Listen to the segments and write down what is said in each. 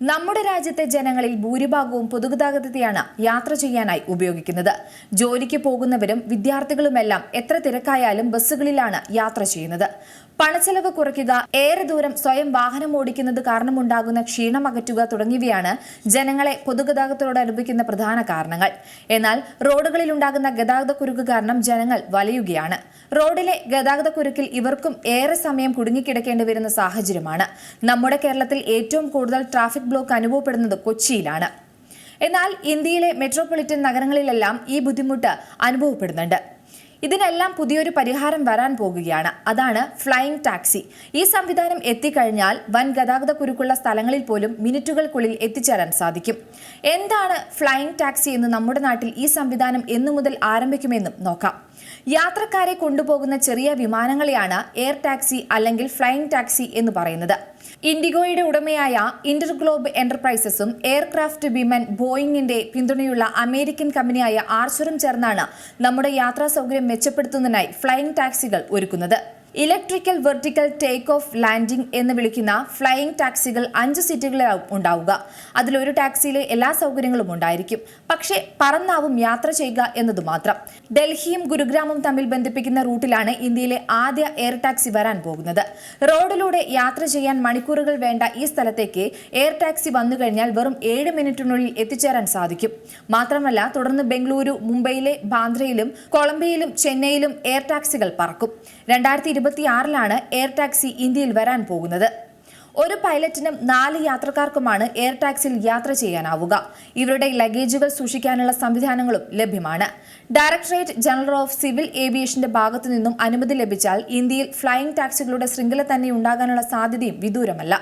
നമ്മുടെ രാജ്യത്തെ ജനങ്ങളിൽ ഭൂരിഭാഗവും പൊതുഗതാഗതത്തെയാണ് യാത്ര ചെയ്യാനായി ഉപയോഗിക്കുന്നത്. ജോലിക്ക് പോകുന്നവരും വിദ്യാർത്ഥികളുമെല്ലാം എത്ര തിരക്കായാലും ബസ്സുകളിലാണ് യാത്ര ചെയ്യുന്നത്. പണച്ചെലവ് കുറയ്ക്കുക ഏറെ ദൂരം സ്വയം വാഹനം ഓടിക്കുന്നത് കാരണമുണ്ടാകുന്ന ക്ഷീണം അകറ്റുക തുടങ്ങിയവയാണ് ജനങ്ങളെ പൊതുഗതാഗതത്തോട് അനുഭവിക്കുന്ന പ്രധാന കാരണങ്ങൾ. എന്നാൽ റോഡുകളിൽ ഉണ്ടാകുന്ന ഗതാഗത കുരുക്ക് കാരണം ജനങ്ങൾ വലയുകയാണ്. റോഡിലെ ഗതാഗത കുരുക്കിൽ ഇവർക്കും ഏറെ സമയം കുടുങ്ങിക്കിടക്കേണ്ടി വരുന്ന സാഹചര്യമാണ്. നമ്മുടെ കേരളത്തിൽ ഏറ്റവും കൂടുതൽ ട്രാഫിക് ബ്ലോക്ക് അനുഭവപ്പെടുന്നത് കൊച്ചിയിലാണ്. എന്നാൽ ഇന്ത്യയിലെ മെട്രോപൊളിറ്റൻ നഗരങ്ങളിലെല്ലാം ഈ ബുദ്ധിമുട്ട് അനുഭവപ്പെടുന്നുണ്ട്. ഇതിനെല്ലാം പുതിയൊരു പരിഹാരം വരാൻ പോകുകയാണ്. അതാണ് ഫ്ലൈയിങ് ടാക്സി. ഈ സംവിധാനം എത്തിക്കഴിഞ്ഞാൽ വൻ ഗതാഗത കുരുക്കുള്ള സ്ഥലങ്ങളിൽ പോലും മിനിറ്റുകൾക്കുള്ളിൽ എത്തിച്ചേരാൻ സാധിക്കും. എന്താണ് ഫ്ലൈയിങ് ടാക്സി എന്ന് നമ്മുടെ നാട്ടിൽ ഈ സംവിധാനം എന്നു മുതൽ ആരംഭിക്കുമെന്നും നോക്കാം. യാത്രക്കാരെ കൊണ്ടുപോകുന്ന ചെറിയ വിമാനങ്ങളെയാണ് എയർ ടാക്സി അല്ലെങ്കിൽ ഫ്ലൈയിങ് ടാക്സി എന്ന് പറയുന്നത്. ഇൻഡിഗോയുടെ ഉടമയായ ഇന്റർഗ്ലോബ് എന്റർപ്രൈസസും എയർക്രാഫ്റ്റ് വിമൻ ബോയിങ്ങിന്റെ പിന്തുണയുള്ള അമേരിക്കൻ കമ്പനിയായ ആർച്ചറും ചേർന്നാണ് നമ്മുടെ യാത്രാ സൗകര്യം മെച്ചപ്പെടുത്തുന്നതിനായി ഫ്ലൈയിങ് ടാക്സികൾ ഒരുക്കുന്നത്. Electrical vertical take off landing എന്ന് വിളിക്കുന്ന ഫ്ലൈയിംഗ് ടാക്സികൾ അഞ്ച് സീറ്റുകളിലാവും ഉണ്ടാവുക. അതിലൊരു ടാക്സിയിലെ എല്ലാ സൗകര്യങ്ങളും ഉണ്ടായിരിക്കും. പക്ഷേ പറന്നാവും യാത്ര ചെയ്യുക എന്നത് മാത്രം. ഡൽഹിയും ഗുരുഗ്രാമും തമ്മിൽ ബന്ധിപ്പിക്കുന്ന റൂട്ടിലാണ് ഇന്ത്യയിലെ ആദ്യ എയർ ടാക്സി വരാൻ പോകുന്നത്. റോഡിലൂടെ യാത്ര ചെയ്യാൻ മണിക്കൂറുകൾ വേണ്ട ഈ സ്ഥലത്തേക്ക് എയർ ടാക്സി വന്നു കഴിഞ്ഞാൽ വെറും ഏഴ് മിനിറ്റിനുള്ളിൽ എത്തിച്ചേരാൻ സാധിക്കും. മാത്രമല്ല തുടർന്ന് ബംഗളൂരു മുംബൈയിലെ ബാന്ദ്രയിലും കൊളംബിയയിലും ചെന്നൈയിലും എയർ ടാക്സികൾ പറക്കും. രണ്ടായിരത്തി ഇരുപത്തിയാറിലാണ് എയർ ടാക്സി ഇന്ത്യയിൽ വരാൻ പോകുന്നത്. ഒരു പൈലറ്റിനും നാല് യാത്രക്കാർക്കുമാണ് എയർ ടാക്സിയിൽ യാത്ര ചെയ്യാനാവുക. ഇവരുടെ ലഗേജുകൾ സൂക്ഷിക്കാനുള്ള സംവിധാനങ്ങളും ലഭ്യമാണ്. ഡയറക്ടറേറ്റ് ജനറൽ ഓഫ് സിവിൽ ഏവിയേഷന്റെ ഭാഗത്തു നിന്നും അനുമതി ലഭിച്ചാൽ ഇന്ത്യയിൽ ഫ്ലൈയിംഗ് ടാക്സികളുടെ ശൃംഖല തന്നെ ഉണ്ടാകാനുള്ള സാധ്യതയും വിദൂരമല്ല.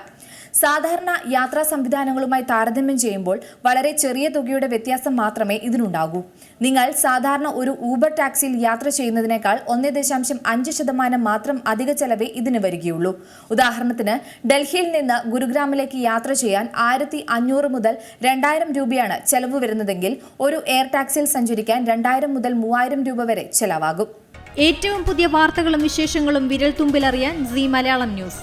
സാധാരണ യാത്രാ സംവിധാനങ്ങളുമായി താരതമ്യം ചെയ്യുമ്പോൾ വളരെ ചെറിയ തുകയുടെ വ്യത്യാസം മാത്രമേ ഇതിനുണ്ടാകൂ. നിങ്ങൾ സാധാരണ ഒരു ഊബർ ടാക്സിയിൽ യാത്ര ചെയ്യുന്നതിനേക്കാൾ ഒന്നേ ദശാംശം അഞ്ച് ശതമാനം മാത്രം അധിക ചെലവേ ഇതിന് വരികയുള്ളൂ. ഉദാഹരണത്തിന് ഡൽഹിയിൽ നിന്ന് ഗുരുഗ്രാമിലേക്ക് യാത്ര ചെയ്യാൻ ആയിരത്തി അഞ്ഞൂറ് മുതൽ രണ്ടായിരം രൂപയാണ് ചെലവ് വരുന്നതെങ്കിൽ ഒരു എയർ ടാക്സിയിൽ സഞ്ചരിക്കാൻ രണ്ടായിരം മുതൽ മൂവായിരം രൂപ വരെ ചെലവാകും. ഏറ്റവും പുതിയ വാർത്തകളും വിശേഷങ്ങളും വിരൽ തുമ്പിലറിയാൻ സി മലയാളം ന്യൂസ്.